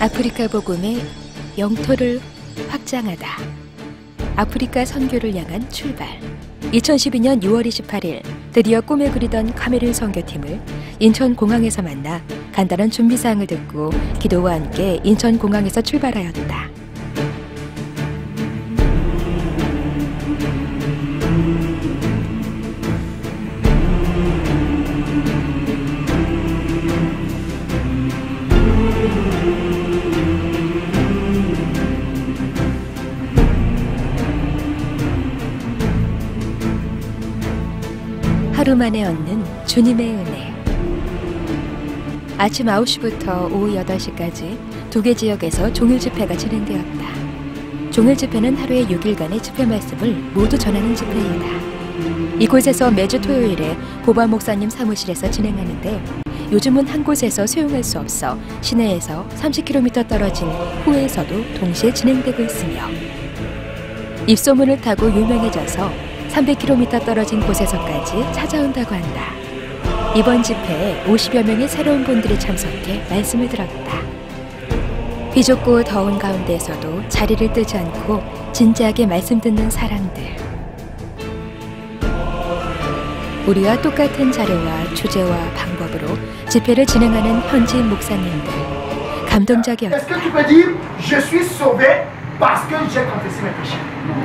아프리카 복음의 영토를 확장하다. 아프리카 선교를 향한 출발. 2012년 6월 28일 드디어 꿈에 그리던 카메룬 선교팀을 인천 공항에서 만나 간단한 준비 사항을 듣고 기도와 함께 인천 공항에서 출발하였다. 하루 만에 얻는 주님의 은혜. 아침 9시부터 오후 8시까지 두 개 지역에서 종일 집회가 진행되었다. 종일 집회는 하루에 6일간의 집회 말씀을 모두 전하는 집회이다. 이곳에서 매주 토요일에 보바 목사님 사무실에서 진행하는데 요즘은 한 곳에서 수용할 수 없어 시내에서 30km 떨어진 후에서도 동시에 진행되고 있으며 입소문을 타고 유명해져서 300km 떨어진 곳에서까지 찾아온다고 한다. 이번 집회에 50여 명의 새로운 분들이 참석해 말씀을 들었다. 비좁고 더운 가운데서도 자리를 뜨지 않고 진지하게 말씀 듣는 사람들. 우리와 똑같은 자료와 주제와 방법으로 집회를 진행하는 현지 목사님들. 감동적이었다.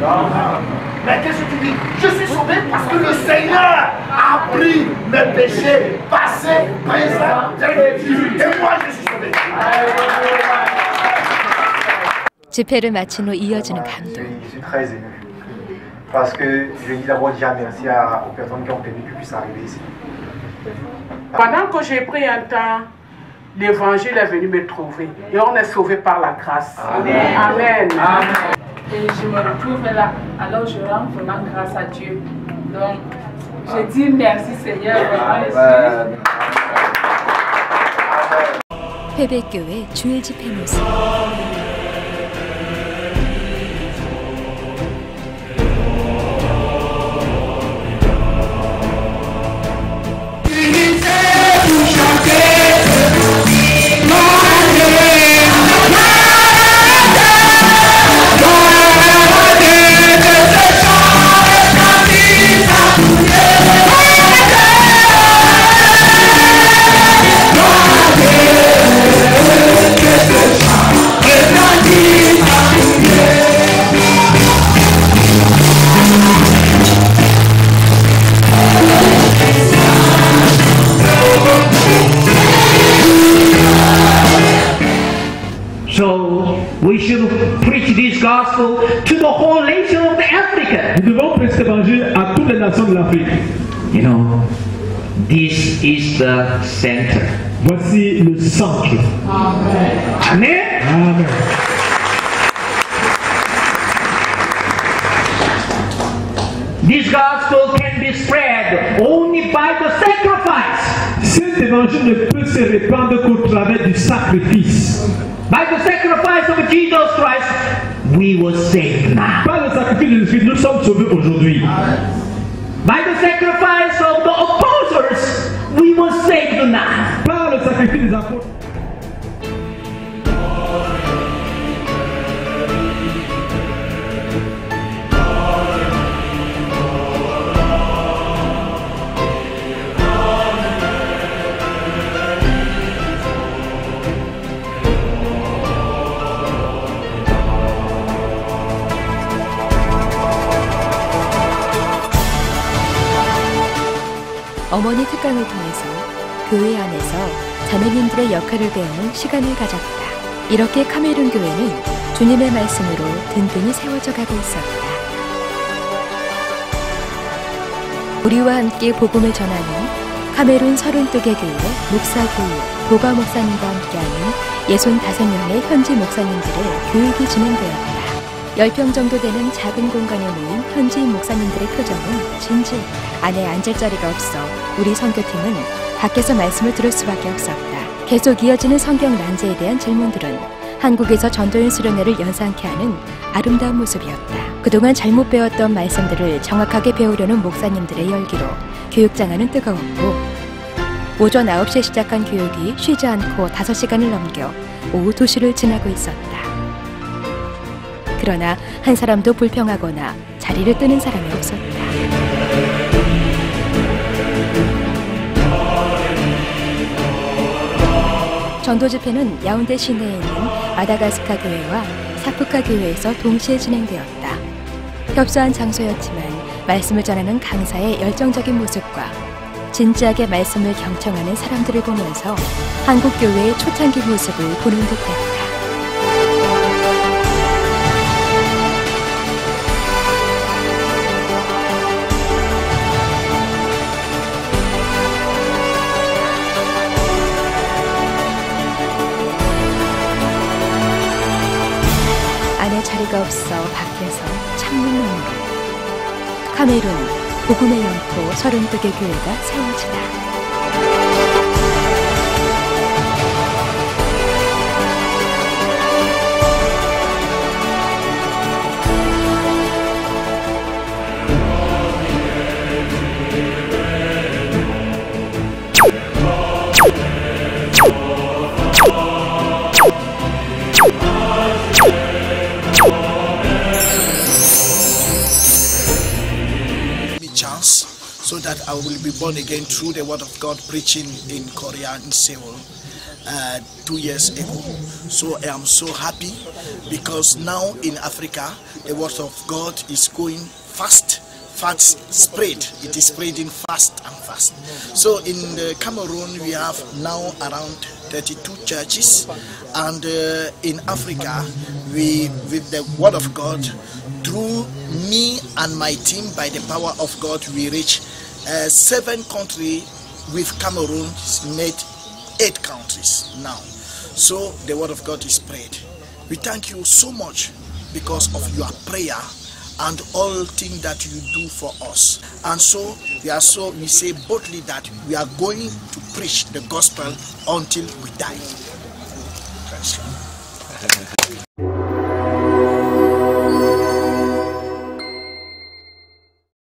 parce que j'ai confessé mes péchés. Mais qu'est-ce que tu dis Je suis sauvé parce que le Seigneur a pris mes péchés passés, présents, et moi je suis sauvé. 집회를 마친 후 이어지는 감동. Je suis très ému. Parce que je dis d'abord déjà merci à, aux personnes qui ont permis que je puisse arriver ici. Pendant que j'ai pris un temps l'évangile est venu me trouver. Et on est sauvé par la grâce. Amen. Amen. Et je me retrouve là. Alors je rends vraiment grâce à Dieu. Donc, je dis merci Seigneur. Vraiment, 회 Prêcher l'évangile à toutes les nations de l'Afrique. You know, this is the center. Voici le centre. Amen. Amen. Amen. This gospel can be spread only by the sacrifice. Cet évangile ne peut se répandre qu'au travers du sacrifice. By the sacrifice of Jesus Christ, we were saved now. Par le sacrifice de Jésus, nous sommes sauvés aujourd'hui. By the sacrifice of the opposers, we were saved now. Par le sacrifice des apôtres. 어머니 특강을 통해서 교회 안에서 자매님들의 역할을 배우는 시간을 가졌다. 이렇게 카메룬 교회는 주님의 말씀으로 든든히 세워져 가고 있었다. 우리와 함께 복음을 전하는 카메룬 32개 교회 목사 교육 보바 목사님과 함께하는 65명의 현지 목사님들의 교육이 진행되었다. 10평 정도 되는 작은 공간에 모인 현지 목사님들의 표정은 진지. 안에 앉을 자리가 없어 우리 선교팀은 밖에서 말씀을 들을 수밖에 없었다. 계속 이어지는 성경 란제에 대한 질문들은 한국에서 전도연 수련회를 연상케 하는 아름다운 모습이었다. 그동안 잘못 배웠던 말씀들을 정확하게 배우려는 목사님들의 열기로 교육장안은 뜨거웠고 오전 9시에 시작한 교육이 쉬지 않고 5시간을 넘겨 오후 2시를 지나고 있었다. 그러나 한 사람도 불평하거나 자리를 뜨는 사람이 없었다. 전도 집회는 야운데 시내에 있는 마다가스카 교회와 사프카 교회에서 동시에 진행되었다. 협소한 장소였지만 말씀을 전하는 강사의 열정적인 모습과 진지하게 말씀을 경청하는 사람들을 보면서 한국 교회의 초창기 모습을 보는 듯했다. 자리가 없어 밖에서 창문으로 카메룬 복음의 영토 32개 교회가 세워지다. That I will be born again through the word of God preaching in Korea in Seoul uh, two years ago. So I am so happy because now in Africa the word of God is going fast. Fast spread. It is spreading fast and fast. So in the Cameroon we have now around 32 churches, and uh, in Africa we with the word of God through me and my team by the power of God we reach uh, seven countries with Cameroon made eight countries now. So the word of God is spread. We thank you so much because of your prayer and all things that you do for us. And so we are so we say boldly that we are going to preach the gospel until we die.